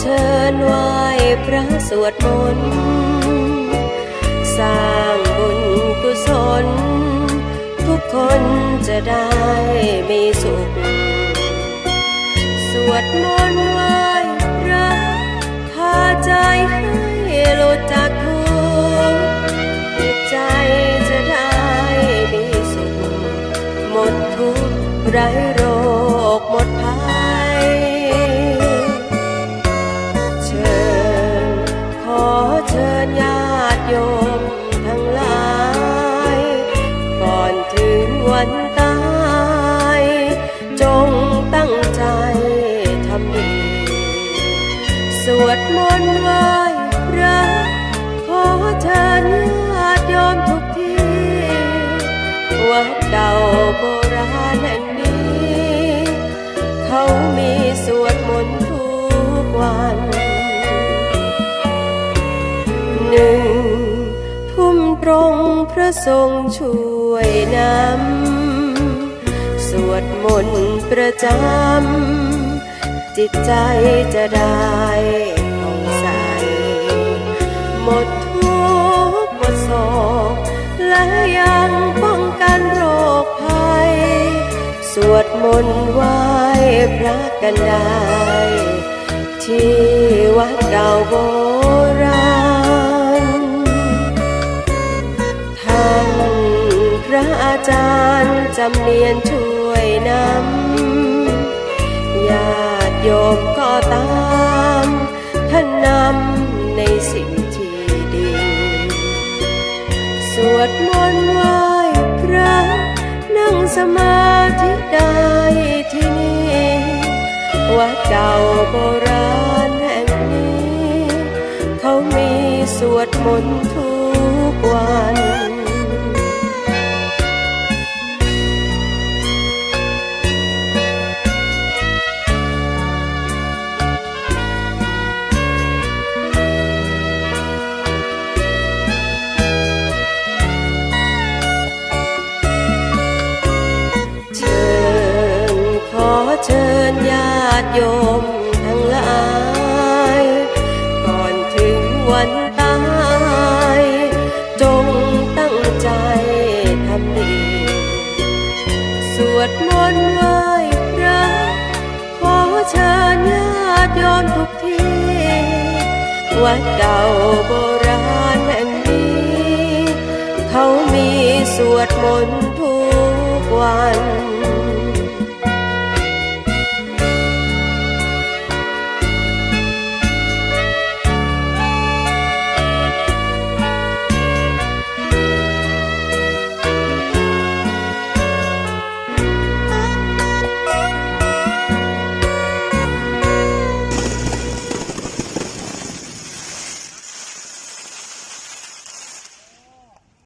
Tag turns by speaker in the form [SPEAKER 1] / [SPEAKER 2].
[SPEAKER 1] เชิญไหว้พระสวดมนต์สร้างบุญกุศล ทุกคนจะได้มีสุข สวดมนต์ไหว้พระพาใจให้หลุดจากทุกข์จิตใจจะได้มีสุข หมดทุกข์ไร้โร งใจทำดีสวดมนต์ไหว้พระขอเชิญญาติโยมทุกที่ วัดเก่าโบราณแห่งนี้ เขามีสวดมนต์ทุกวันหนึ่งทุ่มตรงพระทรงช่วยนำสวดมนต์ ประจำ จิตใจจะได้ผ่องใส หมดทุกข์หมดโศกและยังป้องกันโรคภัย สวดมนต์ไหว้พระกันได้ ที่วัดเก่าโบราณท่านพระอาจารย์จำเนียนช่ วยนำญาติโยมก็ตามท่านนำในสิ่งที่ดี สวดมนต์ไหว้พระนั่งสมาธิได้ที่นี่วัดเก่าโบราณแห่งนี้ เขามีสวดมนต์ทุก เชิญญาติโยมทั้งหลาย ก่อนถึงวันตาย จงตั้งใจทำดีสวดมนต์ไหว้พระขอเชิญญาติโยมทุกที่วัดเก่าโบราณแห่งนี้ เขามีสวดมนต์ทุกวัน